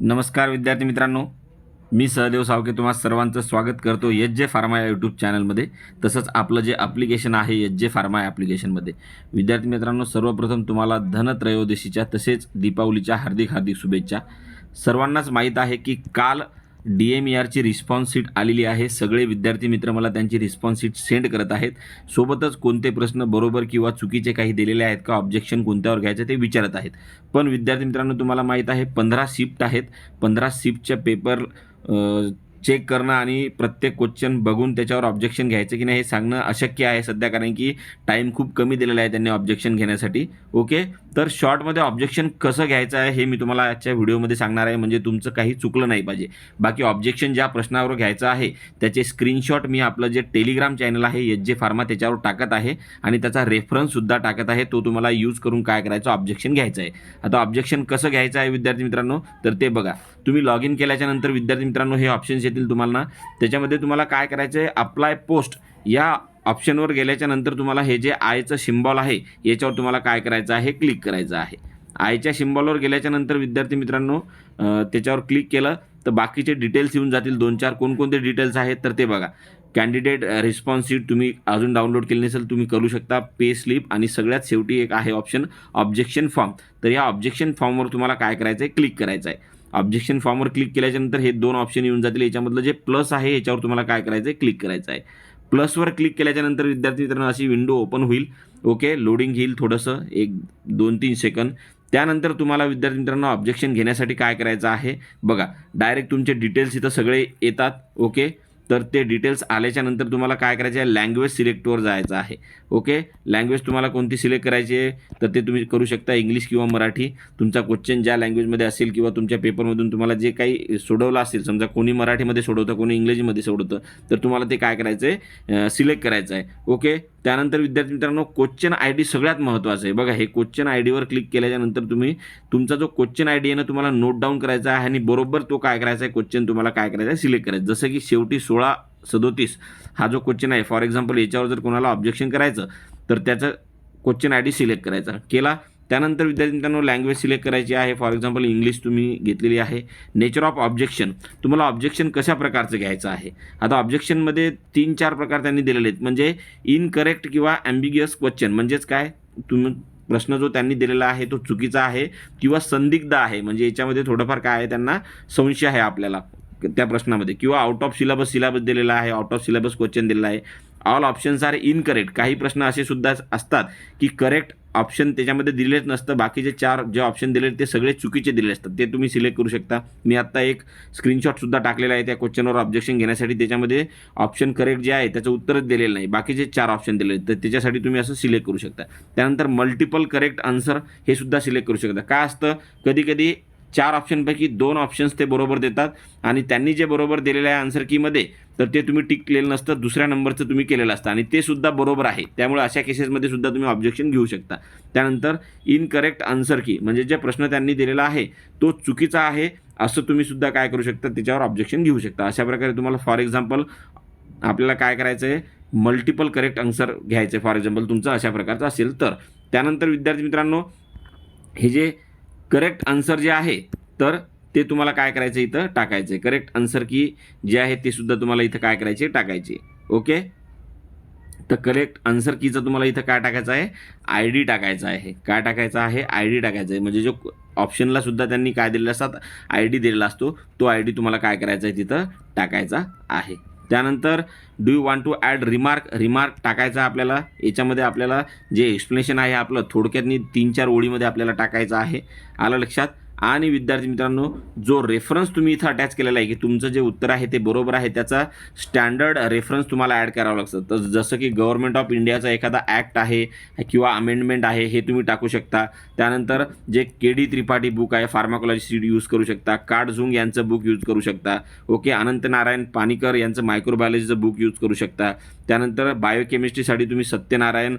नमस्कार विद्यार्थी मित्रांनो. मी सहदेव सावके तुम्हा सर्वांचं स्वागत करतो एच जे फार्मा या यूट्यूब चॅनलमध्ये. तसंच आपलं जे ॲप्लिकेशन आहे एच जे फार्मा या ॲप्लिकेशनमध्ये विद्यार्थी मित्रांनो सर्वप्रथम तुम्हाला धनत्रयोदशीच्या तसेच दीपावलीच्या हार्दिक हार्दिक शुभेच्छा. सर्वांनाच माहीत आहे की काल डी एम ई आरची रिस्पॉन्स सीट आलेली आहे. सगळे विद्यार्थी मित्र मला त्यांची रिस्पॉन्स सीट सेंड करत आहेत. सोबतच कोणते प्रश्न बरोबर किंवा चुकीचे काही दिलेले आहेत का ऑब्जेक्शन कोणत्यावर घ्यायचं ते विचारत आहेत. पण विद्यार्थी मित्रांनो तुम्हाला माहीत आहे पंधरा शिफ्ट आहेत. पंधरा शिफ्टच्या पेपर चेक करणं आणि प्रत्येक क्वेश्चन बघून त्याच्यावर ऑब्जेक्शन घ्यायचं की नाही हे सांगणं अशक्य आहे सध्या कारण की टाईम खूप कमी दिलेला आहे त्यांनी ऑब्जेक्शन घेण्यासाठी. ओके तर शॉर्टमध्ये ऑब्जेक्शन कसं घ्यायचं आहे हे मी तुम्हाला आजच्या व्हिडिओमध्ये सांगणार आहे. म्हणजे तुमचं काही चुकलं नाही पाहिजे. बाकी ऑब्जेक्शन ज्या प्रश्नावर घ्यायचं आहे त्याचे स्क्रीनशॉट मी आपलं जे टेलिग्राम चॅनल आहे एच जे फार्मा त्याच्यावर टाकत आहे आणि त्याचा रेफरन्ससुद्धा टाकत आहे. तो तुम्हाला यूज करून काय करायचं ऑब्जेक्शन घ्यायचं आहे. आता ऑब्जेक्शन कसं घ्यायचं आहे विद्यार्थी मित्रांनो? तर ते बघा. तुम्ही लॉग इन केल्याच्यानंतर विद्यार्थी मित्रांनो हे ऑप्शन्स येतील तुम्हाला. ना त्याच्यामध्ये तुम्हाला काय करायचं आहे अप्लाय पोस्ट या ऑप्शनवर गेल्याच्यानंतर तुम्हाला हे जे आयचं सिम्बॉल आहे याच्यावर तुम्हाला काय करायचं आहे क्लिक करायचं आहे. आयच्या सिम्बॉलवर गेल्याच्यानंतर विद्यार्थी मित्रांनो त्याच्यावर क्लिक केलं तर बाकीचे डिटेल्स येऊन जातील. दोन चार कोणकोणते डिटेल्स आहेत तर ते बघा. कॅन्डिडेट रिस्पॉन्स तुम्ही अजून डाउनलोड केली नसेल तुम्ही करू शकता. पे स्लिप आणि सगळ्यात शेवटी एक आहे ऑप्शन ऑब्जेक्शन फॉर्म. तर या ऑब्जेक्शन फॉर्मवर तुम्हाला काय करायचं आहे क्लिक करायचं आहे ऑब्जेक्शन फॉर्मवर क्लिक केल्याच्यानंतर हे दोन ऑप्शन येऊन जातील. याच्यामधलं जे प्लस आहे याच्यावर तुम्हाला काय करायचं आहे क्लिक करायचं आहे प्लसवर क्लिक केल्याच्यानंतर विद्यार्थी मित्रांनो अशी विंडो ओपन होईल. ओके लोडिंग घेईल थोडंसं एक दोन तीन सेकंद. त्यानंतर तुम्हाला विद्यार्थी मित्रांनो ऑब्जेक्शन घेण्यासाठी काय करायचं आहे? बघा डायरेक्ट तुमचे डिटेल्स इथं सगळे येतात. ओके तर ते डिटेल्स आल्याच्यानंतर तुम्हाला काय करायचं आहे? लँग्वेज सिलेक्टवर जायचं आहे. ओके लँग्वेज तुम्हाला कोणती सिलेक्ट करायची आहे? तर ते तुम्ही करू शकता इंग्लिश किंवा मराठी. तुमचा क्वेश्चन ज्या लँग्वेजमध्ये असेल किंवा तुमच्या पेपरमधून तुम्हाला जे काही सोडवलं असेल समजा कोणी मराठीमध्ये सोडवतं कोणी इंग्लिशमध्ये सोडवतं तर तुम्हाला ते काय करायचं आहे सिलेक्ट करायचं आहे ओके त्यानंतर विद्यार्थी मित्रांनो क्वेश्चन आय डी सगळ्यात महत्त्वाचं आहे. बघा हे क्वेश्चन आय डीवर क्लिक केल्याच्यानंतर तुम्ही तुमचा जो क्वेश्चन आय डी आहे ना तुम्हाला नोट डाऊन करायचा आहे आणि बरोबर तो काय करायचा आहे क्वेश्चन तुम्हाला काय करायचा आहे सिलेक्ट करायचं जसं की शेवटी सोळा सदोतीस हा जो क्वेश्चन आहे फॉर एक्झाम्पल याच्यावर जर कोणाला ऑब्जेक्शन करायचं तर त्याचं क्वेश्चन आय डी सिलेक्ट करायचा. केला त्यानंतर विद्यार्थी मित्रांनो लँग्वेज सिलेक्ट करायची आहे. फॉर एक्झाम्पल इंग्लिश तुम्ही घेतलेली आहे. नेचर ऑफ ऑब्जेक्शन तुम्हाला ऑब्जेक्शन कशा प्रकारचं घ्यायचं आहे? आता ऑब्जेक्शनमध्ये तीन चार प्रकार त्यांनी दिलेले आहेत. म्हणजे इनकरेक्ट किंवा ॲम्बिग्युअस क्वेश्चन म्हणजेच काय? तुम्ही प्रश्न जो त्यांनी दिलेला आहे तो चुकीचा आहे किंवा संदिग्ध आहे. म्हणजे याच्यामध्ये थोडंफार काय आहे त्यांना? संशय आहे आपल्याला त्या प्रश्नामध्ये. किंवा आउट ऑफ सिलेबस सिलेबस दिलेला आहे. आउट ऑफ सिलेबस क्वेश्चन दिलेला आहे. ऑल ऑप्शन्स आर इनकरेक्ट काही प्रश्न असे सुद्धा असतात की करेक्ट ऑप्शन त्याच्यामध्ये दिलेच नसतं. बाकीचे चार जे ऑप्शन दिले ते सगळे चुकीचे दिले असतात. ते तुम्ही सिलेक्ट करू शकता. मी आत्ता एक स्क्रीनशॉटसुद्धा टाकलेला आहे त्या क्वेश्चनवर ऑब्जेक्शन घेण्यासाठी. त्याच्यामध्ये ऑप्शन करेक्ट जे आहे त्याचं उत्तरच दिलेलं नाही. बाकीचे चार ऑप्शन दिले तर त्याच्यासाठी तुम्ही असं सिलेक्ट करू शकता. त्यानंतर मल्टिपल करेक्ट आन्सर हे सुद्धा सिलेक्ट करू शकता. काय असतं? कधी कधी चार ऑप्शनपैकी दोन ऑप्शन्स ते बरोबर देतात. आणि त्यांनी जे बरोबर दिलेलं आहे आन्सर कीमध्ये तर ते तुम्ही टिक केलेलं नसतं दुसऱ्या नंबरचं तुम्ही केलेलं असतं. आणि ते सुद्धा बरोबर आहे. त्यामुळे अशा केसेसमध्ये सुद्धा तुम्ही ऑब्जेक्शन घेऊ शकता. त्यानंतर इनकरेक्ट आन्सर की म्हणजे जे प्रश्न त्यांनी दिलेला आहे तो चुकीचा आहे असं तुम्ही सुद्धा काय करू शकता त्याच्यावर ऑब्जेक्शन घेऊ शकता. अशा प्रकारे तुम्हाला फॉर एक्झाम्पल आपल्याला काय करायचं आहे मल्टिपल करेक्ट आन्सर घ्यायचं आहे फॉर एक्झाम्पल तुमचं अशा प्रकारचं असेल तर. त्यानंतर विद्यार्थी मित्रांनो हे जे करेक्ट आन्सर जे आहे तर ते तुम्हाला काय करायचं इथं? टाकायचं आहे. करेक्ट आन्सर की जे आहे ते सुद्धा तुम्हाला इथं काय करायचे? टाकायचे ओके? तर करेक्ट आन्सर कीचं तुम्हाला इथं काय टाकायचं आहे? आय डी टाकायचा आहे. काय टाकायचं आहे? आय डी टाकायचं आहे. म्हणजे जो ऑप्शनला सुद्धा त्यांनी काय दिलेला असतात? आय डी दिलेला असतो. तो आय डी तुम्हाला काय करायचा आहे तिथं? टाकायचा आहे. त्यानंतर do you want to add remark remark टाकायचा आपल्याला. याच्यामध्ये आपल्याला जे एक्सप्लेनेशन आहे आपलं थोडक्यातनी तीन चार ओळीमध्ये आपल्याला टाकायचं आहे. आलं लक्षात? आणि विद्यार्थी मित्रांनो जो रेफरन्स तुम्ही इथं अटॅच केलेला आहे की तुमचं जे उत्तर आहे ते बरोबर आहे त्याचा स्टँडर्ड रेफरन्स तुम्हाला ॲड करावं लागतं. तर जसं की गव्हर्नमेंट ऑफ इंडियाचा एखादा ॲक्ट आहे किंवा अमेंडमेंट आहे हे तुम्ही टाकू शकता. त्यानंतर जे के डी त्रिपाठी बुक आहे फार्माकोलॉजी सीड यूज करू शकता. कार्डझुंग यांचं बुक यूज करू शकता. ओके अनंत नारायण पाणीकर यांचं मायक्रोबायोलॉजीचं बुक यूज करू शकता. त्यानंतर बायोकेमिस्ट्रीसाठी तुम्ही सत्यनारायण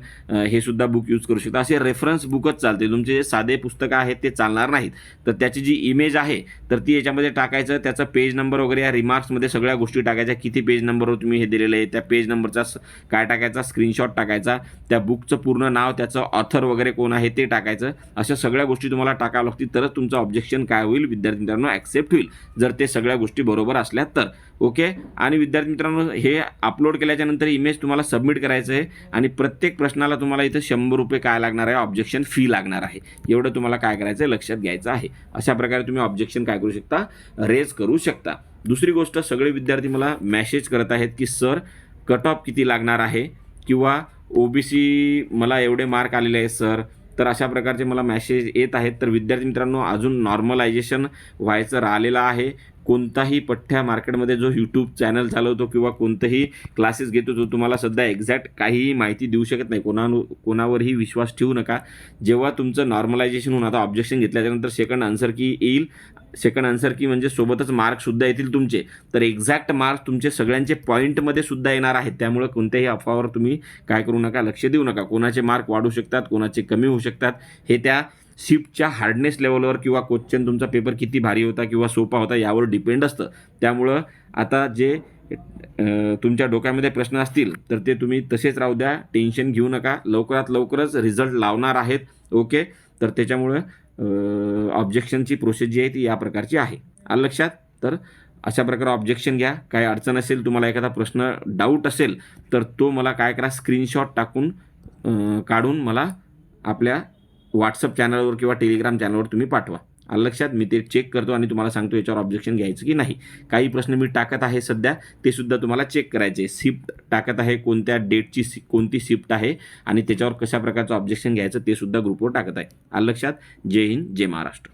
हे सुद्धा बुक यूज करू शकता. असे रेफरन्स बुकच चालते. तुमचे जे साधे पुस्तकं आहेत ते चालणार नाहीत. तर त्याची जी इमेज आहे तर ती याच्यामध्ये टाकायचं. त्याचा पेज नंबर वगैरे या रिमार्क्समध्ये सगळ्या गोष्टी टाकायच्या. किती पेज नंबरवर तुम्ही हे दिलेलं आहे त्या पेज नंबरचा काय टाकायचा स्क्रीनशॉट टाकायचा. त्या बुकचं पूर्ण नाव त्याचं ऑथर वगैरे कोण आहे ते टाकायचं. अशा सगळ्या गोष्टी तुम्हाला टाकावं लागतील तरच तुमचं ऑब्जेक्शन काय होईल विद्यार्थी मित्रांनो ॲक्सेप्ट होईल. जर ते सगळ्या गोष्टी बरोबर असल्या तर. ओके आणि विद्यार्थी मित्रांनो हे अपलोड केल्याच्यानंतर इमेज तुम्हाला सबमिट करायचं आहे आणि प्रत्येक प्रश्नाला तुम्हाला इथं शंभर रुपये काय लागणार आहे? ऑब्जेक्शन फी लागणार आहे. एवढं तुम्हाला काय करायचं आहे? लक्षात घ्यायचं आहे. अशा प्रकारे तुम्ही ऑब्जेक्शन काय करू शकता? रेज करू शकता. दुसरी गोष्ट सगळे विद्यार्थी मला मॅसेज करत आहेत की सर कट ऑफ किती लागणार आहे? किंवा ओ बी सी मला एवढे मार्क आलेले आहेत सर तर अशा प्रकारचे मला मॅसेज येत आहेत. तर विद्यार्थी मित्रांनो अजून नॉर्मलायझेशन व्हायचं राहिलेलं आहे. कोणताही पठ्ठ्या मार्केटमध्ये जो यूट्यूब चॅनल चालवतो किंवा कोणतंही क्लासेस घेतो तो तुम्हाला सध्या एक्झॅक्ट काहीही माहिती देऊ शकत नाही. कोणा कोणावरही विश्वास ठेवू नका. जेव्हा तुमचं नॉर्मलायझेशन होऊन आता ऑब्जेक्शन घेतल्याच्यानंतर सेकंड आन्सर की येईल. सेकंड आन्सर की म्हणजे सोबतच मार्कसुद्धा येतील तुमचे. तर एक्झॅक्ट मार्क्स तुमचे सगळ्यांचे पॉईंटमध्ये सुद्धा येणार आहेत. त्यामुळे कोणत्याही अफवावर तुम्ही काय करू नका लक्ष देऊ नका. कोणाचे मार्क वाढू शकतात कोणाचे कमी होऊ शकतात हे त्या शिफ्टच्या हार्डनेस लेवलवर किंवा क्वेश्चन तुमचा पेपर किती भारी होता किंवा सोपा होता यावर डिपेंड असतं. त्यामुळं आता जे तुमच्या डोक्यामध्ये प्रश्न असतील तर ते तुम्ही तसेच राहू द्या. टेन्शन घेऊ नका. लवकरात लवकरच रिझल्ट लावणार आहेत. ओके तर त्याच्यामुळं ऑब्जेक्शनची प्रोसेस जी आहे ती या प्रकारची आहे. आलं लक्षात? तर अशा प्रकारे ऑब्जेक्शन घ्या. काही अडचण असेल तुम्हाला एखादा प्रश्न डाऊट असेल तर तो मला काय करा? स्क्रीनशॉट टाकून काढून मला आपल्या व्हॉट्सअप चॅनलवर किंवा टेलिग्राम चॅनलवर तुम्ही पाठवा. आलं लक्षात मी ते चेक करतो आणि तुम्हाला सांगतो याच्यावर ऑब्जेक्शन घ्यायचं की नाही. काही प्रश्न मी टाकत आहे सध्या ते सुद्धा तुम्हाला चेक करायचे शिफ्ट टाकत आहे कोणत्या डेटची सि कोणती शिफ्ट आहे आणि त्याच्यावर कशा प्रकारचं ऑब्जेक्शन घ्यायचं ते सुद्धा ग्रुपवर टाकत आहे. आलं लक्षात जय हिंद जय महाराष्ट्र.